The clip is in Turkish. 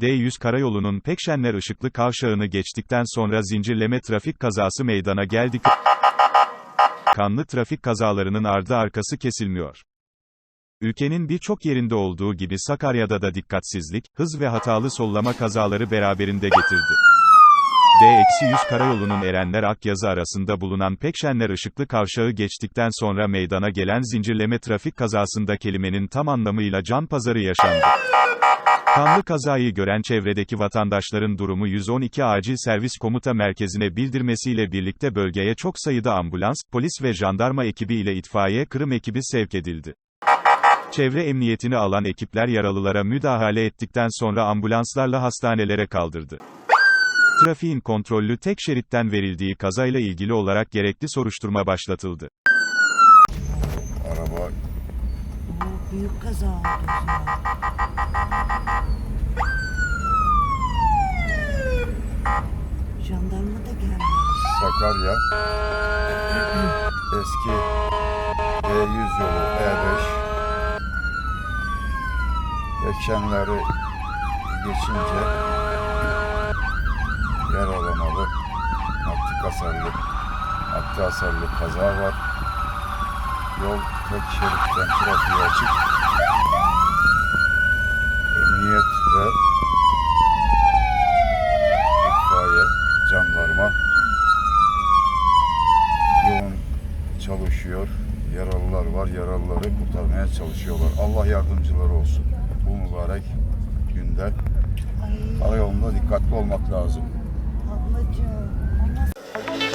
D100 karayolunun Pekşenler ışıklı kavşağını geçtikten sonra zincirleme trafik kazası meydana geldi. Kanlı trafik kazalarının ardı arkası kesilmiyor. Ülkenin birçok yerinde olduğu gibi Sakarya'da da dikkatsizlik, hız ve hatalı sollama kazaları beraberinde getirdi. D-100 karayolunun Erenler Akyazı arasında bulunan Pekşenler ışıklı kavşağı geçtikten sonra meydana gelen zincirleme trafik kazasında kelimenin tam anlamıyla can pazarı yaşandı. Kanlı kazayı gören çevredeki vatandaşların durumu 112 Acil Servis Komuta Merkezi'ne bildirmesiyle birlikte bölgeye çok sayıda ambulans, polis ve jandarma ekibi ile itfaiye kırım ekibi sevk edildi. Çevre emniyetini alan ekipler yaralılara müdahale ettikten sonra ambulanslarla hastanelere kaldırdı. Trafiğin kontrollü tek şeritten verildiği kazayla ilgili olarak gerekli soruşturma başlatıldı. Araba Bu büyük kaza oldu. Jandarma da geldi. Sakarya eski D100 yolu E5 Ekşenleri geçince hasarlı maddi hasarlı kaza var. Yol tek şeritten trafiğe açık. Emniyet ve itfaiye, jandarma yoğun çalışıyor. Yaralılar var. Yaralıları kurtarmaya çalışıyorlar. Allah yardımcıları olsun. Bu mübarek günde Ay karayolunda dikkatli olmak lazım. ablacığım. Bye.